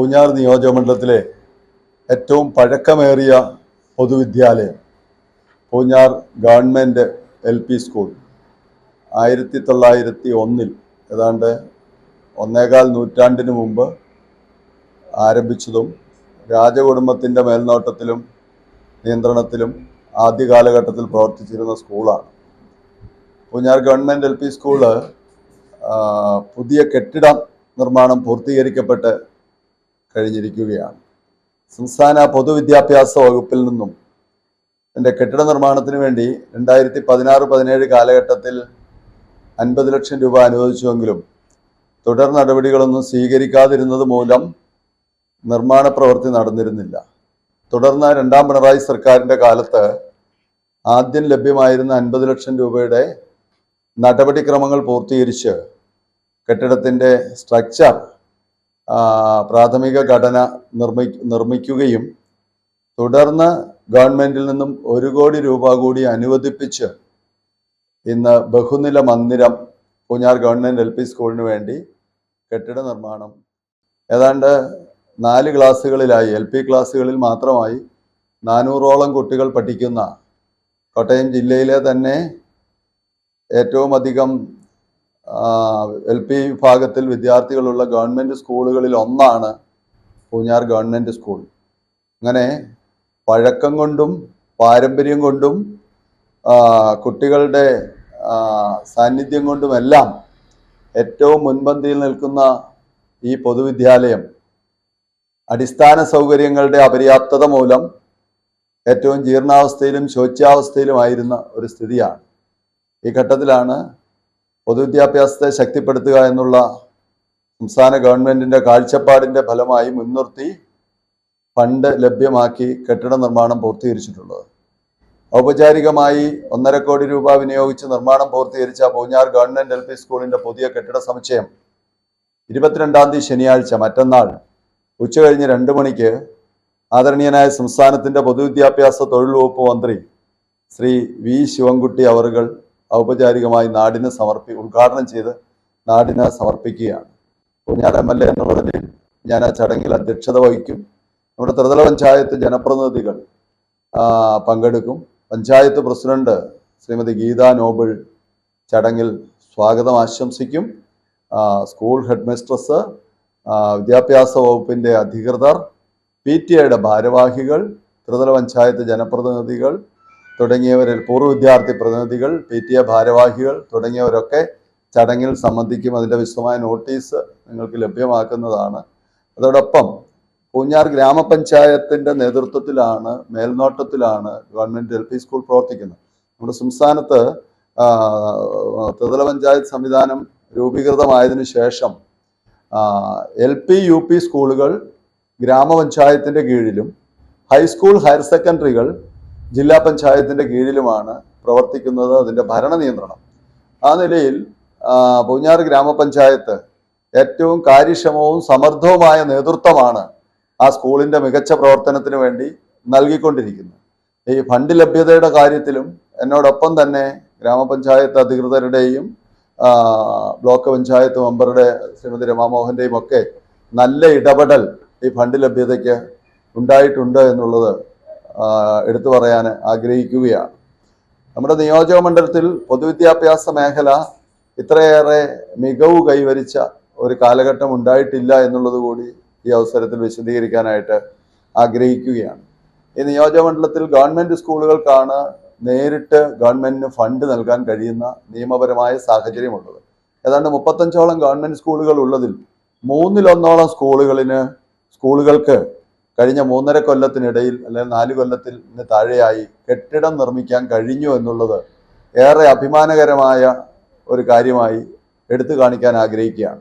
പൂഞ്ഞാർ നിയോജകമണ്ഡലത്തിലെ ഏറ്റവും പഴക്കമേറിയ പൊതുവിദ്യാലയം Poonjar government L P school. ആയിരത്തി തൊള്ളായിരത്തി ഒന്നിൽ ഏതാണ്ട് ഒന്നേകാൽ നൂറ്റാണ്ടിന് മുമ്പ് ആരംഭിച്ചതും രാജകുടുംബത്തിന്റെ മേൽനോട്ടത്തിലും നിയന്ത്രണത്തിലും ആദ്യ കാലഘട്ടത്തിൽ പ്രവർത്തിച്ചിരുന്ന സ്കൂളാണ്. Poonjar government L P school പുതിയ കെട്ടിടം നിർമ്മാണം പൂർത്തീകരിക്കപ്പെട്ട് കഴിഞ്ഞിരിക്കുകയാണ്. സംസ്ഥാന പൊതുവിദ്യാഭ്യാസ വകുപ്പിൽ നിന്നും എന്റെ കെട്ടിട നിർമ്മാണത്തിന് വേണ്ടി രണ്ടായിരത്തി പതിനാറ് പതിനേഴ് കാലഘട്ടത്തിൽ അൻപത് ലക്ഷം രൂപ അനുവദിച്ചുവെങ്കിലും തുടർ നടപടികളൊന്നും സ്വീകരിക്കാതിരുന്നത് മൂലം നിർമ്മാണ പ്രവൃത്തി നടന്നിരുന്നില്ല. തുടർന്ന് രണ്ടാം പിണറായി സർക്കാരിന്റെ കാലത്ത് ആദ്യം ലഭ്യമായിരുന്ന അൻപത് ലക്ഷം രൂപയുടെ നടപടിക്രമങ്ങൾ പൂർത്തീകരിച്ച് കെട്ടിടത്തിന്റെ സ്ട്രക്ചർ പ്രാഥമിക ഘടന നിർമ്മി നിർമ്മിക്കുകയും തുടർന്ന് ഗവൺമെന്റിൽ നിന്നും ഒരു കോടി രൂപ കൂടി അനുവദിപ്പിച്ച് ഇന്ന് ബഹുനില മന്ദിരം പൂഞ്ഞാർ ഗവൺമെന്റ് എൽ പി സ്കൂളിന് വേണ്ടി കെട്ടിട നിർമ്മാണം. ഏതാണ്ട് നാല് ക്ലാസ്സുകളിലായി എൽ പി ക്ലാസ്സുകളിൽ മാത്രമായി നാനൂറോളം കുട്ടികൾ പഠിക്കുന്ന കോട്ടയം ജില്ലയിലെ തന്നെ ഏറ്റവും അധികം എൽ പി വിഭാഗത്തിൽ വിദ്യാർത്ഥികളുള്ള ഗവൺമെന്റ് സ്കൂളുകളിൽ ഒന്നാണ് പൂഞ്ഞാർ ഗവൺമെന്റ് സ്കൂൾ. അങ്ങനെ പഴക്കം കൊണ്ടും പാരമ്പര്യം കൊണ്ടും കുട്ടികളുടെ സാന്നിധ്യം കൊണ്ടുമെല്ലാം ഏറ്റവും മുൻപന്തിയിൽ നിൽക്കുന്ന ഈ പൊതുവിദ്യാലയം അടിസ്ഥാന സൗകര്യങ്ങളുടെ അപര്യാപ്തത മൂലം ഏറ്റവും ജീർണാവസ്ഥയിലും ശോച്യാവസ്ഥയിലുമായിരുന്ന ഒരു സ്ഥിതിയാണ്. ഈ ഘട്ടത്തിലാണ് പൊതുവിദ്യാഭ്യാസത്തെ ശക്തിപ്പെടുത്തുക എന്നുള്ള സംസ്ഥാന ഗവൺമെന്റിന്റെ കാഴ്ചപ്പാടിന്റെ ഫലമായി മുൻനിർത്തി ഫണ്ട് ലഭ്യമാക്കി കെട്ടിട നിർമ്മാണം പൂർത്തീകരിച്ചിട്ടുള്ളത്. ഔപചാരികമായി ഒന്നര കോടി രൂപ വിനിയോഗിച്ച് നിർമ്മാണം പൂർത്തീകരിച്ച പൂഞ്ഞാർ ഗവൺമെന്റ് എൽ പി സ്കൂളിന്റെ പുതിയ കെട്ടിട സമുച്ചയം ഇരുപത്തിരണ്ടാം തീയതി ശനിയാഴ്ച മറ്റന്നാൾ ഉച്ചകഴിഞ്ഞ് രണ്ട് മണിക്ക് ആദരണീയനായ സംസ്ഥാനത്തിന്റെ പൊതുവിദ്യാഭ്യാസ തൊഴിൽ വകുപ്പ് മന്ത്രി ശ്രീ വി ശിവൻകുട്ടി അവറുകൾ ഔപചാരികമായി നാടിന് സമർപ്പി ഉദ്ഘാടനം ചെയ്ത് നാടിന് സമർപ്പിക്കുകയാണ്. ഞാൻ എം എൽ എ എന്നുള്ളതിൽ ഞാൻ ആ ചടങ്ങിൽ അധ്യക്ഷത വഹിക്കും. നമ്മുടെ ത്രിതല പഞ്ചായത്ത് ജനപ്രതിനിധികൾ പങ്കെടുക്കും. പഞ്ചായത്ത് പ്രസിഡന്റ് ശ്രീമതി ഗീത നോബിൾ ചടങ്ങിൽ സ്വാഗതം ആശംസിക്കും. സ്കൂൾ ഹെഡ് മിസ്ട്രസ് വിദ്യാഭ്യാസ വകുപ്പിന്റെ അധികൃതർ പി ടി ഐയുടെ ഭാരവാഹികൾ ത്രിതല പഞ്ചായത്ത് ജനപ്രതിനിധികൾ തുടങ്ങിയവരിൽ പൂർവ വിദ്യാർത്ഥി പ്രതിനിധികൾ പി ടി എ ഭാരവാഹികൾ തുടങ്ങിയവരൊക്കെ ചടങ്ങിൽ സംബന്ധിക്കും അതിന്റെ വിശദമായ നോട്ടീസ് നിങ്ങൾക്ക് ലഭ്യമാക്കുന്നതാണ്. അതോടൊപ്പം പൂഞ്ഞാർ ഗ്രാമപഞ്ചായത്തിന്റെ നേതൃത്വത്തിലാണ് മേൽനോട്ടത്തിലാണ് ഗവൺമെന്റ് എൽ പി സ്കൂൾ പ്രവർത്തിക്കുന്നത്. നമ്മുടെ സംസ്ഥാനത്ത് ത്രിതല പഞ്ചായത്ത് സംവിധാനം രൂപീകൃതമായതിനു ശേഷം എൽ പി യു പി സ്കൂളുകൾ ഗ്രാമപഞ്ചായത്തിന്റെ കീഴിലും ഹൈസ്കൂൾ ഹയർ സെക്കൻഡറികൾ ജില്ലാ പഞ്ചായത്തിന്റെ കീഴിലുമാണ് പ്രവർത്തിക്കുന്നത് അതിന്റെ ഭരണ നിയന്ത്രണം. ആ നിലയിൽ പൂഞ്ഞാറ് ഗ്രാമപഞ്ചായത്ത് ഏറ്റവും കാര്യക്ഷമവും സമർത്ഥവുമായ നേതൃത്വമാണ് ആ സ്കൂളിന്റെ മികച്ച പ്രവർത്തനത്തിന് വേണ്ടി നൽകിക്കൊണ്ടിരിക്കുന്നത്. ഈ ഫണ്ട് ലഭ്യതയുടെ കാര്യത്തിലും എന്നോടൊപ്പം തന്നെ ഗ്രാമപഞ്ചായത്ത് അധികൃതരുടെയും ബ്ലോക്ക് പഞ്ചായത്ത് മെമ്പറുടെ ശ്രീമതി രമാമോഹന്റെയും ഒക്കെ നല്ല ഇടപെടൽ ഈ ഫണ്ട് ലഭ്യതയ്ക്ക് ഉണ്ടായിട്ടുണ്ട് എന്നുള്ളത് എടുത്തു പറയാൻ ആഗ്രഹിക്കുകയാണ്. നമ്മുടെ നിയോജക മണ്ഡലത്തിൽ പൊതുവിദ്യാഭ്യാസ മേഖല ഇത്രയേറെ മികവ് കൈവരിച്ച ഒരു കാലഘട്ടം ഉണ്ടായിട്ടില്ല എന്നുള്ളത് കൂടി ഈ അവസരത്തിൽ വിശദീകരിക്കാനായിട്ട് ആഗ്രഹിക്കുകയാണ്. ഈ നിയോജക മണ്ഡലത്തിൽ ഗവൺമെന്റ് സ്കൂളുകൾക്കാണ് നേരിട്ട് ഗവൺമെന്റിന് ഫണ്ട് നൽകാൻ കഴിയുന്ന നിയമപരമായ സാഹചര്യമുള്ളത്. ഏതാണ്ട് മുപ്പത്തഞ്ചോളം ഗവൺമെന്റ് സ്കൂളുകൾ ഉള്ളതിൽ മൂന്നിലൊന്നോളം സ്കൂളുകളിന് സ്കൂളുകൾക്ക് കഴിഞ്ഞ മൂന്നര കൊല്ലത്തിനിടയിൽ അല്ലെങ്കിൽ നാല് കൊല്ലത്തിന് താഴെയായി കെട്ടിടം നിർമ്മിക്കാൻ കഴിഞ്ഞു എന്നുള്ളത് ഏറെ അഭിമാനകരമായ ഒരു കാര്യമായി എടുത്തു കാണിക്കാൻ ആഗ്രഹിക്കുകയാണ്.